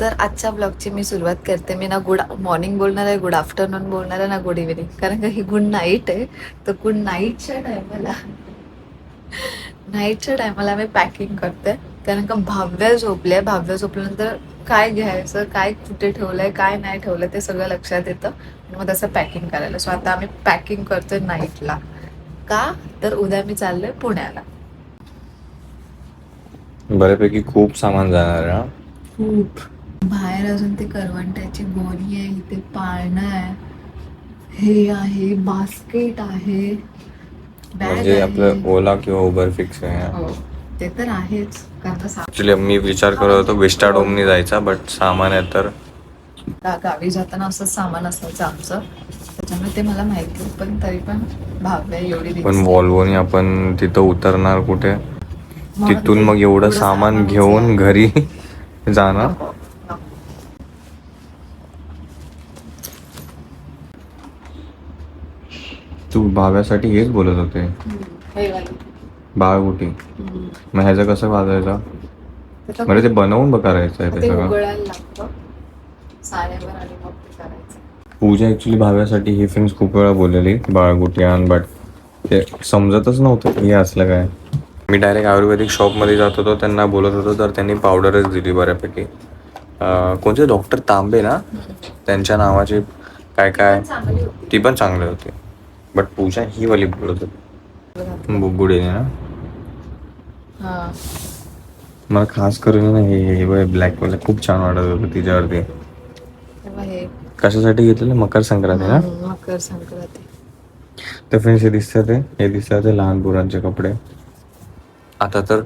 तर आजच्या ब्लॉगची मी सुरुवात करते. मी ना गुड मॉर्निंग बोलणार आहे गुड आफ्टरनून बोलणार आहे ना गुड इव्हिनिंग कारण का ही गुड नाईट आहे. तर गुड नाईटच्या टायमाला नाईटच्या टायमाला आम्ही पॅकिंग करते. कारण का भाव्या झोपले भाव्या झोपल्यानंतर काय घ्यायचं काय कुठे ठेवलंय काय नाही ठेवलंय ते सगळं लक्षात येतं. आणि मग तसं पॅकिंग करायला. सो आता आम्ही पॅकिंग करतोय नाईटला का? तर उद्या मी चाललोय पुण्याला. बऱ्यापैकी खूप सामान जाणार आहे. खूप. बाहेर अजून ते करवंट्याची गोणी आहे इथे पाळणं आहे. हे आहे बास्केट आहे. म्हणजे आपलं आहे ओला किंवा उबर फिक्स आहे. हो ते तर आहेच. ऍक्च्युली मी विचार करत होतो विस्टाडोमनी जायचा बट सामान आहे तर गावी जाताना असंच सामान असायचं आमचं. त्याच्यामुळे ते मला माहिती पण तरी पण भाव्या एवढी पण. वॉल्वोनी आपण तिथं उतरणार कुठे? तिथून मग एवढं सामान घेऊन घरी जाणार नको, नको. तू भाव्यासाठी हेच बोलत होते. बाळ कुठे. मग ह्याचं कसं वाजायचं? त्याचं म्हणजे ते बनवून बघ करायचं आहे ते सगळं पूजा ऍक्च्युली भाव्यासाठी ही फ्रेंड्स खूप वेळा बोललेली बाळगुटी आण बट ते समजतच नव्हतं हे असलं काय. मी डायरेक्ट आयुर्वेदिक शॉपमध्ये जात होतो त्यांना बोलत होतो तर त्यांनी पावडरच दिली बऱ्यापैकी. कोणते? डॉक्टर तांबे ना? त्यांच्या नावाचे काय काय? ती पण चांगली होती. बट पूजा ही वाली बोलत होती. बुगुडीने ना? हा. मला खास करून ना हे हे ब्लॅक वाला खूप छान वाटत होतं तिच्यावरती. तेव्हा हे कशासाठी घेतलेलं मकर संक्रांती ना? मकर संक्रांती. तर फ्रेंड्स हे दिसतात ते. हे दिसतात ते लहान पोरांचे कपडे. आता तर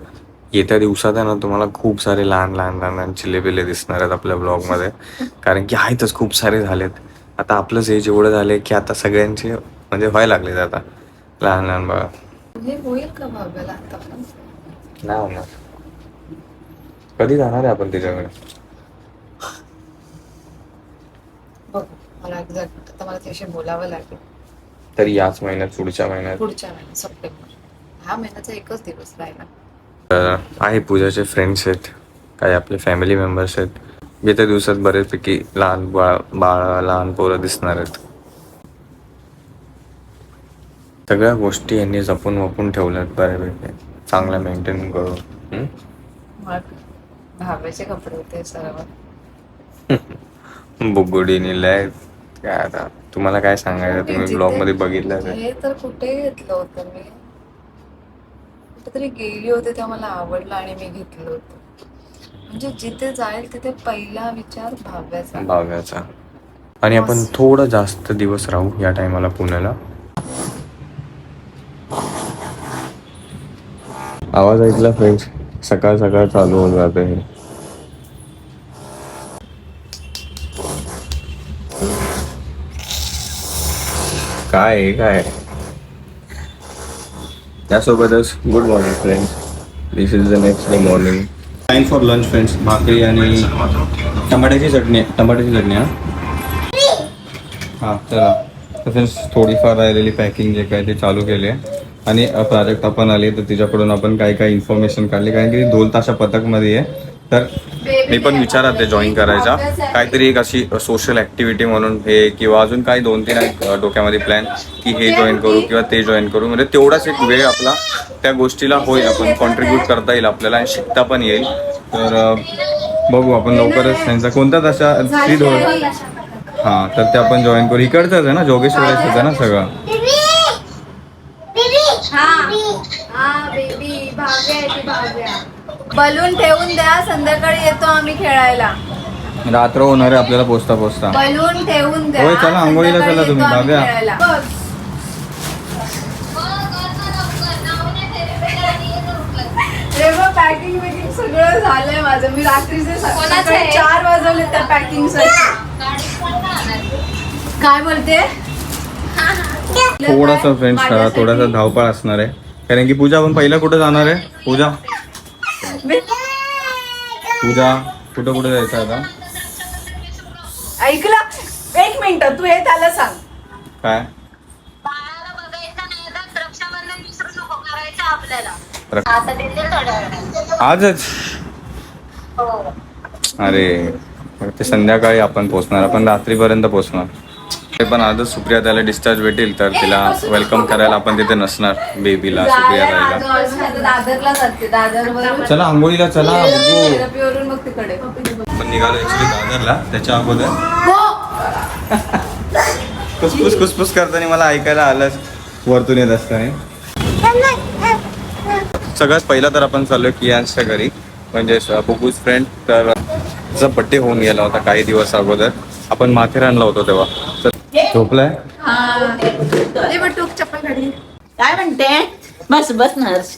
येत्या दिवसात आहे ना तुम्हाला खूप सारे लहान लहान लहान पिल्ले दिसणार आहेत आपल्या ब्लॉगमध्ये कारण की आहेतच खूप सारे झालेत. आता आपलंच एज एवढं झाले की आता सगळ्यांचे म्हणजे व्हायला लागलेत आता लहान लहान बाळा. हे होईल का भाव्याला आता पण? नाही होणार. कधी जाणार आहे आपण तिच्याकडे? बघ मला एक्झॅक्ट आता मला त्याशी बोलावं लागेल. तरी याच महिन्यात पुढच्या महिन्यात. पुढच्या महिन्यात सप्टेंबर. ह्या महिन्याचा एकच दिवस राहिला. तर आहे पूजाचे फ्रेंड्स आहेत काही आपले फॅमिली मेंबर्स आहेत. येत्या दिवसात बरेचपैकी लहान बाळ बाळ लहान पोरं दिसणार आहेत. सगळ्या गोष्टी यांनी जपून वपून ठेवल्यात बऱ्यापैकी. चांगल्या मेंटेन करून. हम्म? मग कपडे होते सर्व. बुगुडीने लय काय आता? तुम्हाला काय सांगायचं? तुम्ही ब्लॉगमध्ये बघितलं हे तर कुठे घेतलं होतं मी? कुठेतरी गेली होते तेव्हा मला आवडलं आणि मी घेतलं होतं. म्हणजे जिथे जाईल तिथे पहिला विचार भाव्याचा भाव्याचा आणि आपण थोडं जास्त दिवस राहू या टायमाला पुण्याला. आवाज ऐकला फ्रेंड्स सकाळ सकाळ चालू होऊन जाते हे. काय आहे, काय आहे? त्यासोबतच good morning friends this is the next day morning time for lunch friends भाकरी आणि टमाट्याची चटणी टमाट्याची चटणी हा? हां चला. तर फ्रेंड्स थोडीफार राहिलेली पॅकिंग जे काय ते चालू केले आणि प्राजक्ता आपण आले तर तिच्याकडून आपण काय काय इन्फॉर्मेशन काढली. कारण की ती ढोल ताशा पथकमध्ये आहे. तर मी पण विचारात आहे जॉईन करायचा. काहीतरी एक अशी सोशल ऍक्टिव्हिटी म्हणून हे किंवा अजून काही दोन तीन डोक्यामध्ये प्लॅन की हे जॉईन करू किंवा ते जॉईन करू. म्हणजे तेवढाच एक वेळ आपला त्या गोष्टीला होईल. आपण कॉन्ट्रीब्यूट करता येईल आपल्याला आणि शिकता पण येईल. तर बघू आपण लवकरच त्यांचा कोणता तशा श्री हा तर ते आपण जॉईन करू. इकडचंच आहे ना जोगेश्वराचं आहे ना सगळं. बलून ठेवून द्या संध्याकाळी येतो आम्ही खेळायला. रात्र होणार आहे आपल्याला पोचता पोचता. बलून ठेवून द्या होय, चला, आंघोळीला चला संध्याकाळी तुम्ही, येतो आम्ही भाव्या. खेळायला. बघ. बघ पॅकिंग बिकिंग सगळं झालंय माझं. मी रात्रीचे सकाळी चार वाजवले त्या पॅकिंग काय बोलते? थोडासा फ्रेंड्स थोडासा धावपळ असणार आहे. कारण की पूजा आपण पहिला कुठं जाणार आहे? पूजा. पूजा कुठं कुठं जायचं आता? ऐकलं? एक मिनिट तू हे त्याला सांग. काय? बाळाला बघायचं नाही तर रक्षाबंधन विसरू नको करायचं आपल्याला. रक- आता देतील थोड्या वेळात आजच? हो. अरे ते संध्याकाळी आपण पोचणार आपण रात्रीपर्यंत पोचणार. पण आजच सुप्रिया त्याला डिस्चार्ज भेटेल तर तिला वेलकम करायला आपण तिथे नसणार बेबीला सुप्रिया राहिला दादरला जाते दादर चला आंघोळीला चला आपण निघालो ऍक्च्युली दादरला त्याच्या अगोदर. कुसकुस कुसकुस करताना मला ऐकायला आलंच वरतून येत असताना. सगळ्यात पहिला तर आपण चाललो कियांच्या घरी. म्हणजे बुबूज फ्रेंड तर बड्डे होऊन गेला होता काही दिवस अगोदर आपण माथेरानला होतो तेव्हा. झोपलाय? काय म्हणते? बस बस नर्स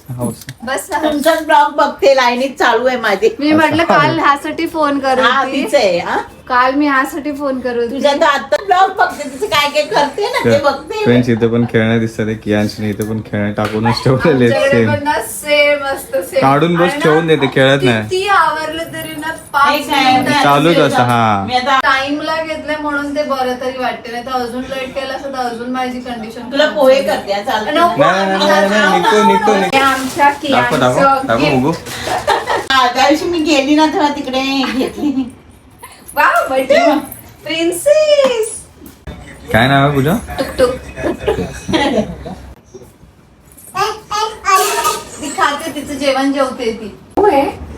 बस तुमचाच ब्लॉग बघते लाईनीत चालू आहे माझी. मी म्हटलं काल ह्यासाठी फोन हा होती. तिचं आहे हा. काल मी ह्यासाठी फोन होती. तुझ्या तर आता ब्लॉग बघते तिचं काय काय करते ना ते बघते. फ्रेंड्स इथे पण खेळणं दिसतात ते कियांशने इथे पण खेळणे टाकूनच ठेवलेले आहेत आमच्याकडे सेम पण ना सेम असतं काढून बस आणि ना ठेवून देते, खेळत नाही. किती आवरलं तरी पाच चालूच असतं, हा. मी आता टाइमला घेतलंय म्हणून ते बरं तरी वाटते. नाही तर अजून लेट केलं असतं तर अजून माझी कंडिशन तुला पोहे करते हा, चालतं नको. नाही नाही नाही, नाही निघतो निघतो निघतो. आमच्या दाखव दाखव कियांचं दाखव gift. बघू हा, त्या दिवशी मी गेली ना तेव्हा तिकडे घेतली. प्रिन्सेस काय नाव आहे पूजा? ती खाते तिचं जेवण जेवते ती. ती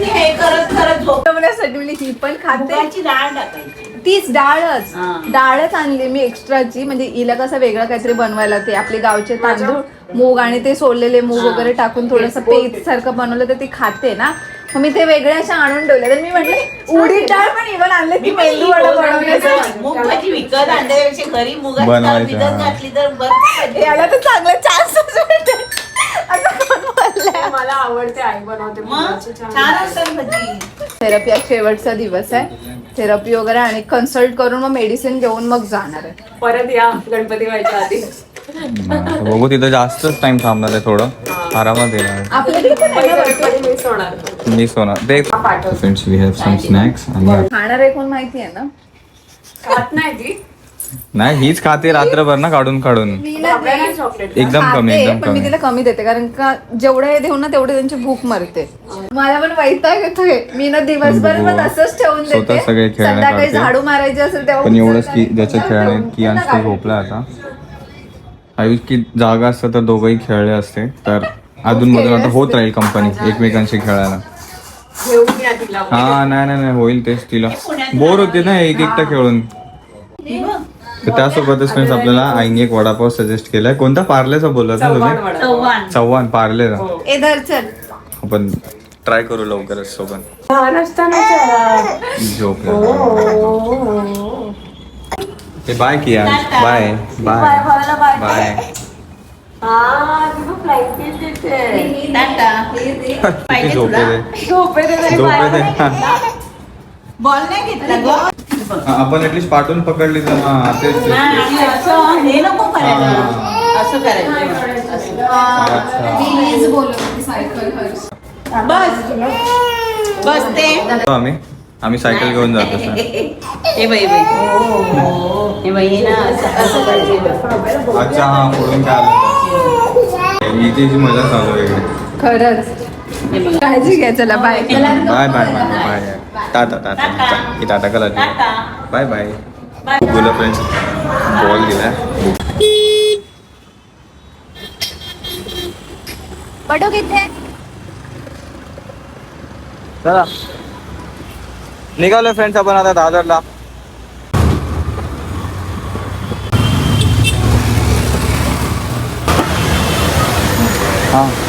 हे करत करत झोप जेवण्यासाठी म्हणजे ही पण खाते. मुगाची डाळ टाकायची. तीच डाळच. हा. डाळच आणली मी एक्स्ट्राची म्हणजे हिला कसं वेगळं काहीतरी बनवायला ते आपले गावचे तांदूळ मूग आणि ते सोडलेले मूग वगैरे टाकून थोडंसं पेज सारखं बनवलं तर ती खाते ना. मग मी ते वेगळे असे आणून ठेवले. तर मी म्हटलं उडीद डाळ पण इव्हन आणले की मेंदू वडा बनवण्यासाठी मूग भाजी विकत आणल्यापेक्षा घरी मुगाची डाळ बनवायचं, भिजत हा. घातली तर बरं याला तर चांगला चान्स असं कोण बोललंय मला आवडते आई बनवते. मग मुलाची छान. छान असतात भजी थेरपी आज शेवटचा दिवस आहे. थेरपी वगैरे आणि कन्सल्ट करून मग मेडिसिन घेऊन मग जाणार आहे. परत या गणपती व्हायच्या आधी. बघू तिथं जास्तच टाइम थांबणार आहे थोडं. आरामात येणार आपल्या तिथे पण आहे ना birthday? गणपती मिस होणार. मिस होणार. ते friends we have some snacks आणि खाणार आहे कोण माहिती आहे ना? खात नाही ती. नाही हीच खाते रात्रभर ना काढून काढून. आपल्याला चॉकलेट एकदम कमी खाते, एकदम पण मी कमी. तिला कमी देते कारण का जेवढं हे देऊ ना तेवढे त्यांची भूक मरते. मला पण वैताग येतोय मी ना दिवसभर मग तसंच ठेवून स्वतः देते सगळे खेळणे संध्याकाळी काढते. झाडू मारायची असेल तेव्हा पण एवढंच की. ज्याच्या खेळणे की तो झोपला आता. आयुष की जागा असतं तर दोघंही खेळले असते. तर अजून मधून आता होत राहील कंपनी एकमेकांशी खेळायला. घेऊन या तिला. हा नाही नाही नाही होईल तेच तिला. बोर होते ना एक एकटा खेळून तर त्यासोबतच फ्रेंड्स आपल्याला आईने एक वडापाव सजेस्ट केलाय. कोणता? पार्लेचा ना चव्हाण तुम्ही. चव्हाण. पार्लेचा चल. आपण ट्राय करू लवकरच सोबत. झोपला ते बाय किया. बाय बाय बाय झोपे झोपे झोपे बॉल नाही घेतला ग. हा, आपण ऍटलीस्ट पाठवून पकडली तर हा तेच तेच. नाही, आणि असं हे नको करायचं असं करायचं. असं. अच्छा. मीच बोलत होती सायकल हर्ष. बस. बस ते. आम्ही. आम्ही सायकल घेऊन जातो सर हे बाई बाई. हे बाई हे ना असं असं करायचं अच्छा हा फोडून काय आलं? इथे जी मजा चालू आहे इकडे. खरंच. काळजी घ्या चला bye bye bye bye bye ta-ta ta-ta ही ta-ta. Colour ta-ta. Bye bye बोला फ्रेंड्स बॉल दिलाय बटो किथे? चला. निघालोय फ्रेंड्स आपण आता दादरला. हा.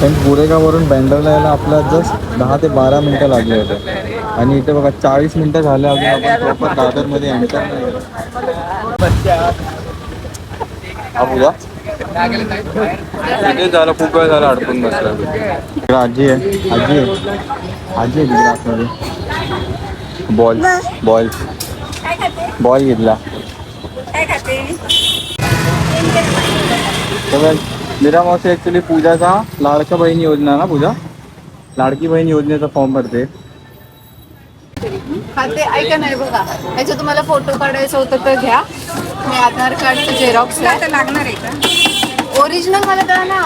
पण गोरेगाववरून बँडरला यायला आपल्या जस्ट दहा ते बारा मिनिटं लागले होते. आणि इथे बघा चाळीस मिनिटं झाले अजून आपण प्रॉपर दादरमध्ये एंटर इथे झालं खूप वेळ झाला अडकून बसला इकडे आजी आहे. आजी आहे. आजी आहे तिकडे आतमध्ये बॉल बॉल बॉल घेतला. तर मीरा मावशी ऍक्च्युली पूजाचा लाडका बहीण योजना ना पूजा? लाडकी बहीण योजनेचा फॉर्म भरते. हा ते ऐका नाही बघा. याचं तुम्हाला फोटो काढायचं होतं तर घ्या. मी आधार कार्डचं झेरॉक्स आहे. लागणार आहे का? ओरिजिनल मला द्या ना.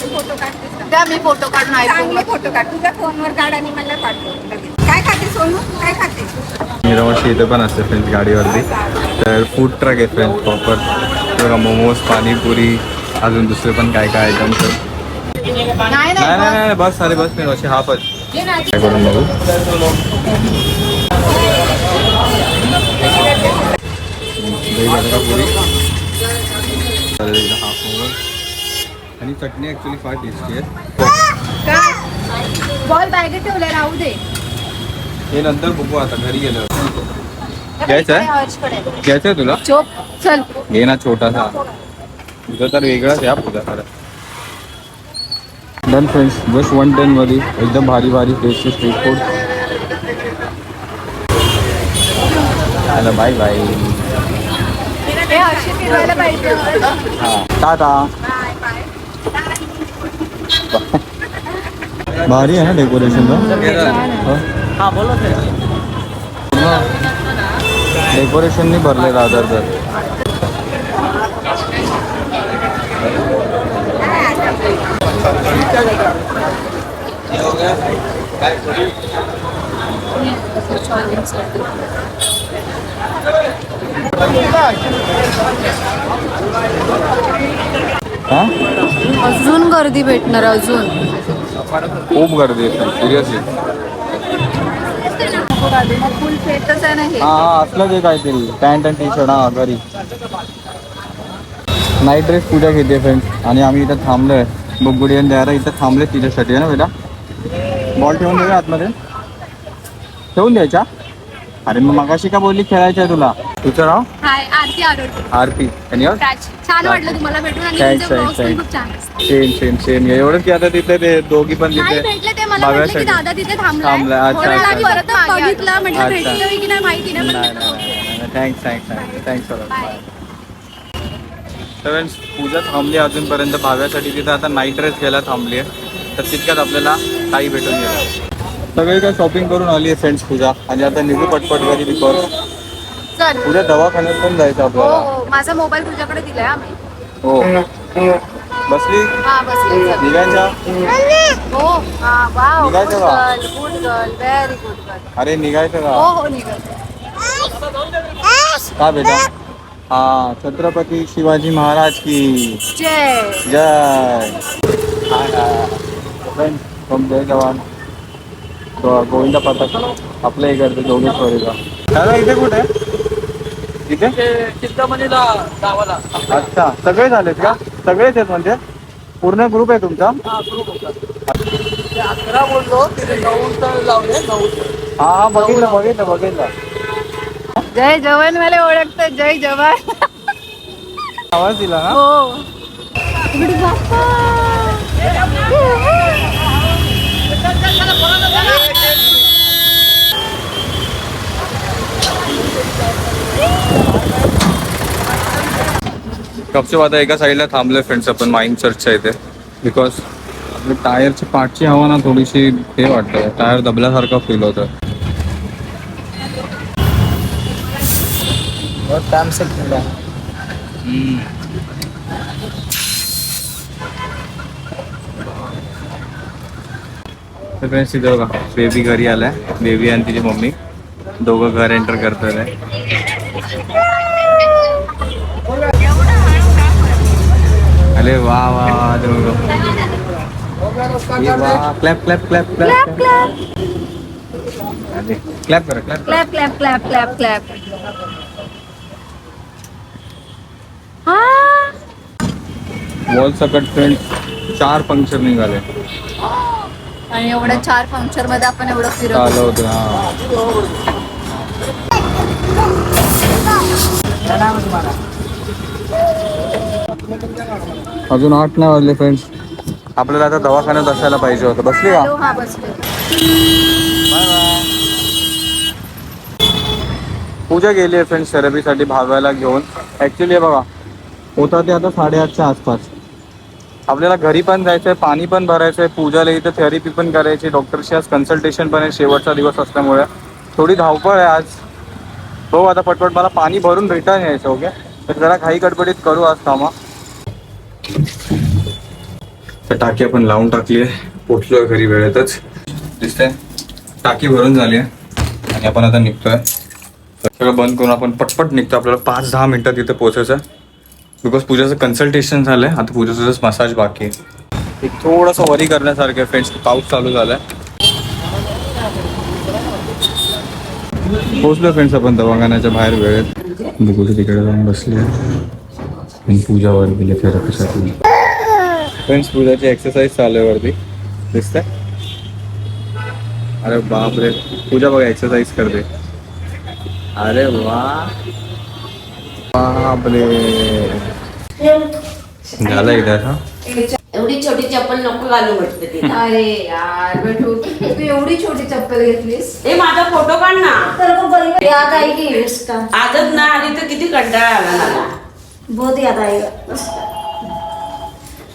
फोटो काढतेस का? द्या मी फोटो काढून चांगले आयफोनला फोटो काढ. तुझ्या फोनवर काढ आणि मला पाठव. काय खाते सोनू? काय खाते निरावशी इथे पण असते फ्रेंड्स गाडीवरती. तर फूड ट्रक आहे फ्रेंड्स प्रॉपर बघा मोमोज पाणीपुरी अजून दुसरे पण काय काय आयटम तर. नाही नाही नाही नाही नाही बस सारे बस हाफच घे ना. काय करून बघू? पुरी. हाफ मोमोज आणि चटणी ॲक्च्युली फार टेस्टी आहे. बॉल बॅगेत राहू दे. हे नंतर बघू आता घरी गेलो घ्यायचं आहे? हर्षकडे घ्यायचं आहे तुला? चोप चल. घे ना छोटासा. तुझं तर वेगळाच आहे पुढा खरं. Done friends just one ten मध्ये एकदम भारी भारी tasty street food hello bye bye हे हर्ष फिरवायला पाहिजे टाटा. भारी आहे ना डेकोरेशन हा. बोला डेकोरेशननी भरले दादर तर हा? अजून गर्दी भेटणार अजून. खूप गर्दी आहे सिरियसली फुल फेटच आहे. ना हे हा हा असलंच आहे काहीतरी. पॅन्ट आणि टी शर्ट हा घरी. नाईट ड्रेस पूजा घेते फ्रेंड्स आणि आम्ही इथं थांबलोय. बुगुडी आणि द्यायला इथं थांबले तिच्यासाठी आहे ना बेटा? बॉल ठेवून देऊया आतमध्ये. ठेवून द्यायच्या? अरे मग मगाशी का बोलली खेळायचं आहे तुला? तुझं नाव? हाय आरती आरोग्य आरती. आणि? छान वाटलं तुम्हाला भेटून आणि Thanks, तुमचे thanks, vlogs पण thanks. खूप छान असतात. सेम सेम सेम एवढंच की आता तिथे ते दोघी पण नाही तिथे भेटले ते. मला म्हटलं की बघायसाठी. दादा तिथे थांबलाय. थांबलाय, अच्छा, थोडा अच्छा. वेळ परत बघितलं. म्हटलं अच्छा. भेटतोय की नाही माहिती नाही नाही पण नाही thanks thanks thanks thanks for friends Puja थांबली अजूनपर्यंत. भाव्यासाठी तिथं आता नाईट ड्रेस घ्यायला थांबली आहे तर तितक्यात आपल्याला ताई भेटून गेला सगळी काय शॉपिंग करून आली आहे फ्रेंड्स पूजा. आणि आता निघू पटपट घरी बिकॉज चल. उद्या दवाखान्यात पण जायचं हो आपल्याला. हो माझा मोबाईल तुझ्याकडे दिलाय आम्ही हो. बसली? हा बसले चल. निघायच्या? हो हा गुड निघायचं का? Girl good girl very good girl अरे निघायचं हो का? हो निघत का बेटा? हा छत्रपती शिवाजी महाराज की. जय. जय. फ्रॉम जय जवान. गोविंदा पथक आपल्या इकडचे जोगेश्वरीला दादा इथे कुठे? इथे चिंतामणीला गावाला अच्छा सगळे झालेत का सगळेच आहेत म्हणजे पूर्ण ग्रुप आहे तुमचा हा ग्रुप होता ते अकरा बोललो तिथे नऊ तर लावले नऊ हा हा बघितलं बघितलं बघितलं जय जवान मला ओळखत जय जवान आवाज दिला ना हो इकडे गपचूप आता एका साईडला थांबलोय फ्रेंड्स आपण माइंड सर्चच्या इथे बिकॉज आपल्या टायरची पाठची हवा ना थोडीशी हे वाटतं टायर दबल्यासारखं फील होतं. तर फ्रेंड्स तिथे बघा बेबी घरी आलाय बेबी आणि तिची मम्मी. दोघं घर एंटर करतात अरे वा वा वा वा clap clap clap clap clap करा clap clap clap clap clap clap wall सकट फ्रेंड चार पंक्चर निघाले. आणि एवढ्या चार पंक्चरमध्ये आपण एवढं होते हा. अजून आठ नाही वाजले फ्रेंड्स आपल्याला आता दवाखान्यात असायला पाहिजे होतं. बसली का? हा बसले. पूजा गेली आहे फ्रेंड्स थेरपीसाठी भाव्याला घेऊन. ॲक्च्युली हे बघा होता ते आता साडेआठच्या आसपास. आपल्याला घरी पण जायचं आहे पाणी पण भरायचं आहे पूजाला इथं थेरपी पण करायची डॉक्टरशी आज कन्सल्टेशन पण आहे शेवटचा दिवस असल्यामुळे. थोडी धावपळ आहे आज. हो आता पटपट मला पाणी भरून भेटा यायचं ओके तर जरा घाई गडबडीत करू आज कामा. तर टाकी आपण लावून टाकली आहे. पोचलोय घरी वेळेतच. दिसतंय. टाकी भरून झाली आहे. आणि आपण आता निघतोय. सगळं बंद करून आपण पटपट निघतो. आपल्याला पाच दहा मिनटात तिथे पोचायचं बिकॉज पूजाचं कन्सल्टेशन झालंय. आता पूजाचं मसाज बाकी आहे. एक थोडंसं वरी करण्यासारखं आहे फ्रेंड्स पाऊस चालू झालाय. पोचलो फ्रेंड्स आपण दवाखान्याच्या बाहेर वेळेत. बघू तिकडे जाऊन बसले आणि पूजावर गेले थेरपीसाठी फ्रेंड्स पूजाची एक्सरसाइज चालू आहे वरती अरे बापरे. पूजा बघा एक्सरसाइज करते. अरे वा. बापरे. झालं एकदा हा? एवढी छोटी चप्पल नको घालू म्हटलं अरे यार बेटू तू एवढी छोटी चप्पल घेतलीस. ए माझा फोटो काढ ना. इसका आजच ना आली तर किती कंटाळा आला. बहुत याद आएगा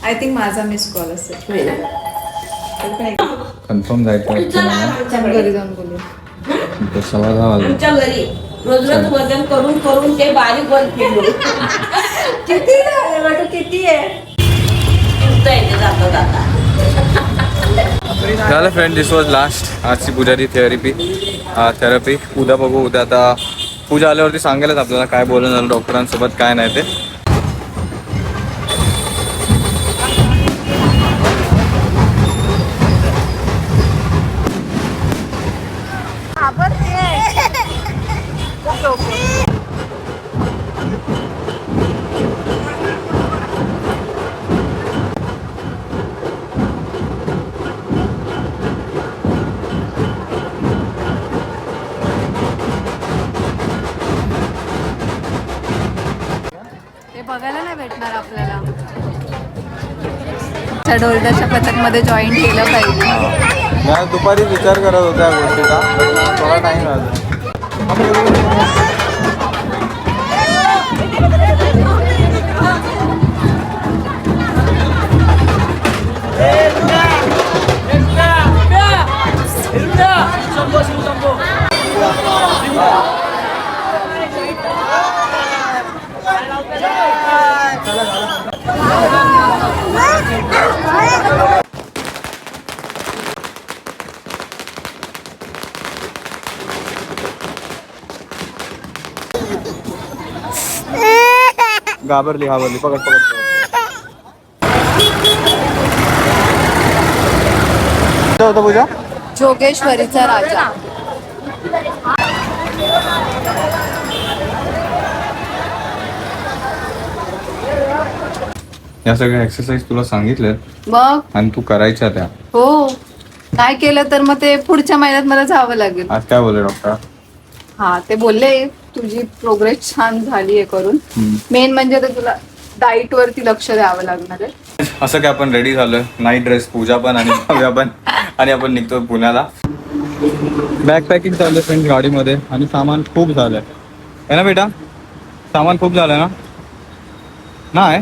आय थिंक माझा मिस कॉल असेल. होय ना? कन्फर्म जायचं चला आहे आमच्याकडे. घरी जाऊन बोलू. वाजले आमच्या घरी रोज रोज वजन करून करून ते बारीक वर फिरलो किती झाले बेटू किती आहे? येते जाता जाता. झालं फ्रेंड दिस वॉज लास्ट आजची पूजाची थेरपी थेरपी उद्या बघू. उद्या आता पूजा आल्यावरती सांगेलच आपल्याला काय बोलणं झालं डॉक्टरांसोबत काय नाही ते. ढोलदाच्या पथक पथकमध्ये जॉईन केलं पाहिजे. दुपारी विचार करत होता या गोष्टीचा थोडा टाइम लागला. घाबरली घाबरली पकड पकड होतं पूजा? जोगेश्वरीचा राजा. या सगळ्या एक्सरसाइज तुला सांगितल्यात मग? आणि तू करायच्या त्या. हो. काय केलं तर मग ते पुढच्या महिन्यात मला जावं लागेल. आज काय बोलले डॉक्टर हा ते बोलले तुझी प्रोग्रेस छान झाली आहे करून. मेन म्हणजे ते तुला डाईट वरती लक्ष द्यावं लागणार आहे. असं काय आपण रेडी झालोय? नाईट ड्रेस पूजा पण आणि भव्या पण. आणि आपण निघतो पुण्याला. बॅग पॅकिंग चालू फ्रेंड गाडीमध्ये आणि सामान खूप झालंय. आहे ना बेटा? सामान खूप झालंय ना? नाही?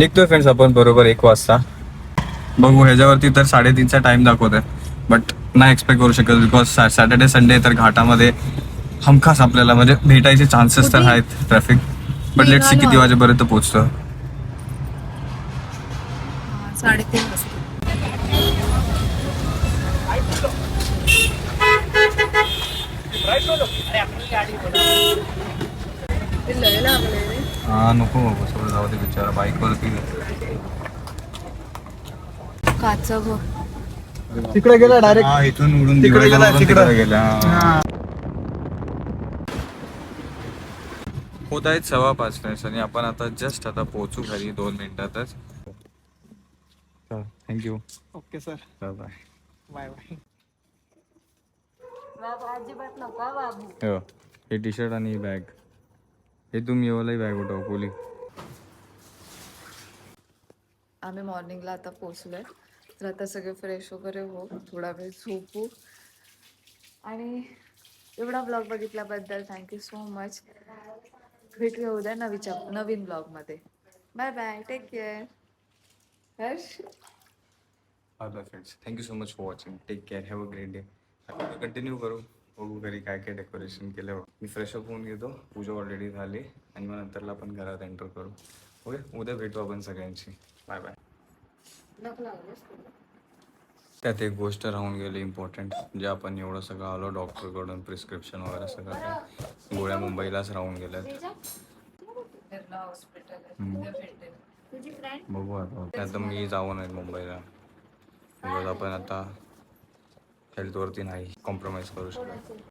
निघतोय फ्रेंड्स आपण बरोबर एक वाजता. बघू ह्याच्यावरती तर साडेतीनचा टाइम दाखवत आहे बट नाही एक्सपेक्ट करू शकत बिकॉज सॅटर्डे संडे तर घाटामध्ये हमखास आपल्याला म्हणजे भेटायचे चान्सेस तर आहेत ट्रॅफिक बट लेट सी किती वाजेपर्यंत पोहोचतो. साडेतीन वाजता हा नको बाबा सगळं जाऊ दे बिचारा बाईकवरती तिकडे गेला डायरेक्ट हा इथून उडून तिकडे गेला, तिकडे. तिकडे गेला. हा. होत आहेत सव्वा पाच फ्रेंड्स आणि आपण आता जस्ट आता पोहोचू घरी दोन मिनिटातच. Thank you okay sir bye bye bye हो हे टी शर्ट आणि ही बॅग हे तुम्ही येवालाही बॅग उठव पोली आम्ही मॉर्निंगला आता पोचलोय तर आता सगळे फ्रेश वगैरे हो थोडा वेळ झोपू. आणि एवढा ब्लॉग बघितल्याबद्दल थँक्यू सो मच भेटूया उद्या नवीच्या नवीन ब्लॉगमध्ये bye bye take care Harsh bye bye friends thank you so much for watching take care have a great day continue करू. बघू घरी काय काय डेकोरेशन केलं मी फ्रेश अप होऊन घेतो. पूजा ऑलरेडी झाली. आणि मग नंतरला आपण घरात एंटर करू. ओके उद्या भेटू आपण सगळ्यांची बाय बाय त्यात एक गोष्ट राहून गेली इम्पॉर्टंट जे आपण एवढं सगळं आलो डॉक्टरकडून प्रिस्क्रिप्शन वगैरे सगळं गोळ्या मुंबईलाच राहून गेल्यात. आहे बघू आता आता मी जाऊ नये मुंबईला. बिकॉज आपण आता हेल्थवरती नाही कॉम्प्रोमाइज करू शकत.